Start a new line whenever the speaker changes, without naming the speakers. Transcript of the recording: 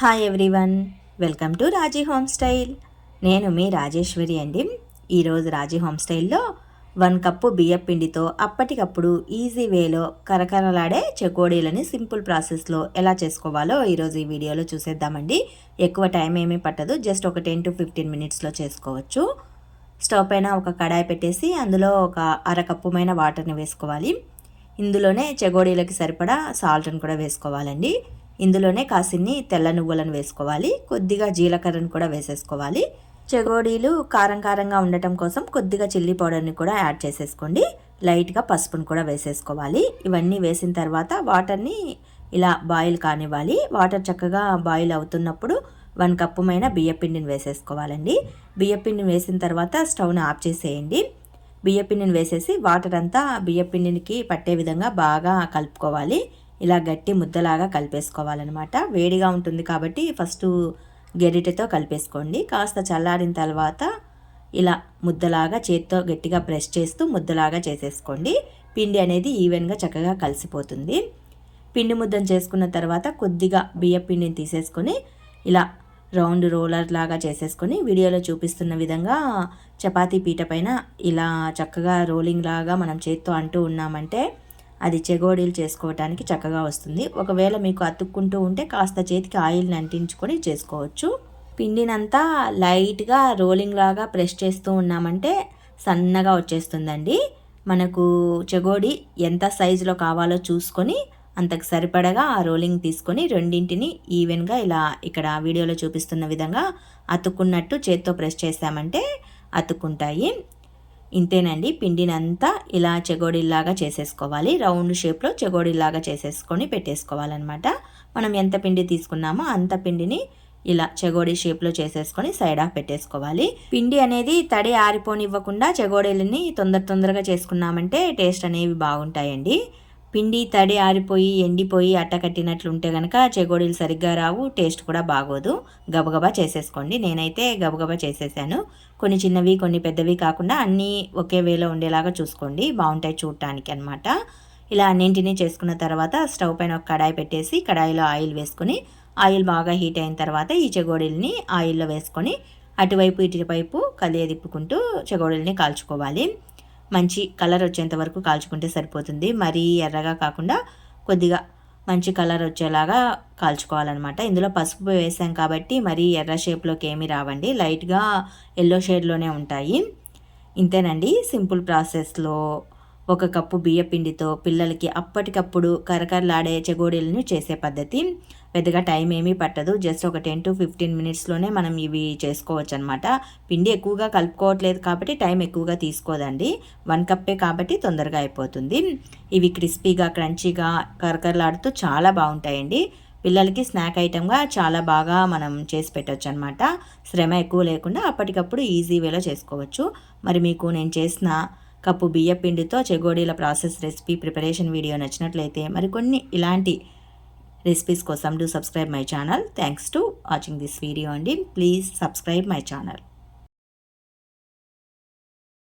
Hi everyone welcome to Raji home style నేను మీ రాజేశ్వరి అండి. ఈరోజు రాజీ హోమ్ స్టైల్లో వన్ కప్పు బియ్యం పిండితో అప్పటికప్పుడు ఈజీ వేలో కరకరలాడే చెకోడీలని సింపుల్ ప్రాసెస్లో ఎలా చేసుకోవాలో ఈరోజు ఈ వీడియోలో చూసేద్దామండి. ఎక్కువ టైం ఏమీ పట్టదు. జస్ట్ ఒక టెన్ టు ఫిఫ్టీన్ మినిట్స్లో చేసుకోవచ్చు. స్టవ్ పైన ఒక కడాయి పెట్టేసి అందులో ఒక అరకప్పుమైన వాటర్ని వేసుకోవాలి. ఇందులోనే చెగోడీలకి సరిపడా సాల్ట్ని కూడా వేసుకోవాలండి. ఇందులోనే కాసిన్ని తెల్ల నువ్వులను వేసుకోవాలి కొద్దిగా జీలకర్రను కూడా వేసేసుకోవాలి. చెగోడీలు కారం కారంగా ఉండటం కోసం కొద్దిగా చిల్లీ పౌడర్ని కూడా యాడ్ చేసేసుకోండి. లైట్గా పసుపును కూడా వేసేసుకోవాలి. ఇవన్నీ వేసిన తర్వాత వాటర్ని ఇలా బాయిల్ కానివ్వాలి. వాటర్ చక్కగా బాయిల్ అవుతున్నప్పుడు వన్ కప్పుమైన బియ్యపిండిని వేసేసుకోవాలండి. బియ్యపిండిని వేసిన తర్వాత స్టవ్ని ఆఫ్ చేసేయండి. బియ్యపిండిని వేసేసి వాటర్ అంతా బియ్యపిండికి పట్టే విధంగా బాగా కలుపుకోవాలి. ఇలా గట్టి ముద్దలాగా కలిపేసుకోవాలన్నమాట. వేడిగా ఉంటుంది కాబట్టి ఫస్ట్ గెరిటెతో కలిపేసుకోండి. కాస్త చల్లారిన తర్వాత ఇలా ముద్దలాగా చేత్తో గట్టిగా ప్రెస్ చేస్తూ ముద్దలాగా చేసేసుకోండి. పిండి అనేది ఈవెన్గా చక్కగా కలిసిపోతుంది. పిండి ముద్దను చేసుకున్న తర్వాత కొద్దిగా బియ్య పిండిని తీసేసుకొని ఇలా రౌండ్ రోలర్ లాగా చేసేసుకొని వీడియోలో చూపిస్తున్న విధంగా చపాతీ పీట పైన ఇలా చక్కగా రోలింగ్ లాగా మనం చేత్తో అంటూ ఉన్నామంటే అది చెగోడీలు చేసుకోవటానికి చక్కగా వస్తుంది. ఒకవేళ మీకు అతుక్కుంటూ ఉంటే కాస్త చేతికి ఆయిల్ని అంటించుకొని చేసుకోవచ్చు. పిండినంతా లైట్గా రోలింగ్ లాగా ప్రెస్ చేస్తూ ఉన్నామంటే సన్నగా వచ్చేస్తుందండి. మనకు చెగోడి ఎంత సైజులో కావాలో చూసుకొని అంతకు సరిపడగా ఆ రోలింగ్ తీసుకొని రెండింటిని ఈవెన్గా ఇలా ఇక్కడ వీడియోలో చూపిస్తున్న విధంగా అతుక్కున్నట్టు చేత్తో ప్రెస్ చేసామంటే అతుక్కుంటాయి. ఇంతేనండి పిండిని అంతా ఇలా చెగోడీలాగా చేసేసుకోవాలి. రౌండ్ షేప్లో చెగోడీలాగా చేసేసుకొని పెట్టేసుకోవాలన్నమాట. మనం ఎంత పిండి తీసుకున్నామో అంత పిండిని ఇలా చెగోడీ షేప్లో చేసేసుకొని సైడ్ ఆఫ్ పెట్టేసుకోవాలి. పిండి అనేది తడి ఆరిపోనివ్వకుండా చెగోడీలని తొందర తొందరగా చేసుకున్నామంటే టేస్ట్ అనేవి బాగుంటాయండి. పిండి తడి ఆరిపోయి ఎండిపోయి అట్టకట్టినట్లుంటే కనుక చెగోడీలు సరిగ్గా రావు టేస్ట్ కూడా బాగోదు. గబగబా చేసేసుకోండి. నేనైతే గబగబా చేసేసాను. కొన్ని చిన్నవి కొన్ని పెద్దవి కాకుండా అన్నీ ఒకే వేలో ఉండేలాగా చూసుకోండి. బాగుంటాయి చూడటానికి అనమాట ఇలా అన్నింటినీ చేసుకున్న తర్వాత స్టవ్ పైన ఒక కడాయి పెట్టేసి కడాయిలో ఆయిల్ వేసుకొని ఆయిల్ బాగా హీట్ అయిన తర్వాత ఈ చెగోడీల్ని ఆయిల్లో వేసుకొని అటువైపు ఇటువైపు కలియ తిప్పుకుంటూ చెగోడీల్ని కాల్చుకోవాలి. మంచి కలర్ వచ్చేంత వరకు కాల్చుకుంటే సరిపోతుంది. మరీ ఎర్రగా కాకుండా కొద్దిగా మంచి కలర్ వచ్చేలాగా కాల్చుకోవాలన్నమాట. ఇందులో పసుపు వేసాం కాబట్టి మరీ ఎర్ర షేప్లోకి ఏమీ రావండి. లైట్గా ఎల్లో షేడ్లోనే ఉంటాయి. ఇంతేనండి. సింపుల్ ప్రాసెస్లో ఒక కప్పు బియ్య పిండితో పిల్లలకి అప్పటికప్పుడు కరకరలాడే చెగోడీలను చేసే పద్ధతి. పెద్దగా టైం ఏమీ పట్టదు. జస్ట్ ఒక టెన్ టు ఫిఫ్టీన్ మినిట్స్లోనే మనం ఇవి చేసుకోవచ్చు అనమాట పిండి ఎక్కువగా కలుపుకోవట్లేదు కాబట్టి టైం ఎక్కువగా తీసుకోదండి. వన్ కప్పే కాబట్టి తొందరగా అయిపోతుంది. ఇవి క్రిస్పీగా క్రంచీగా కరకరలాడుతూ చాలా బాగుంటాయండి. పిల్లలకి స్నాక్ ఐటెంగా చాలా బాగా మనం చేసి పెట్టవచ్చు అనమాట శ్రమ ఎక్కువ లేకుండా అప్పటికప్పుడు ఈజీ వేలో చేసుకోవచ్చు. మరి మీకు నేను చేసిన కప్పు బియ్య పిండితో చెగోడీల ప్రాసెస్ రెసిపీ ప్రిపరేషన్ వీడియో నచ్చినట్లయితే మరికొన్ని ఇలాంటి రెసిపీస్ కోసం do subscribe my channel thanks to watching this video అండి. Please subscribe my channel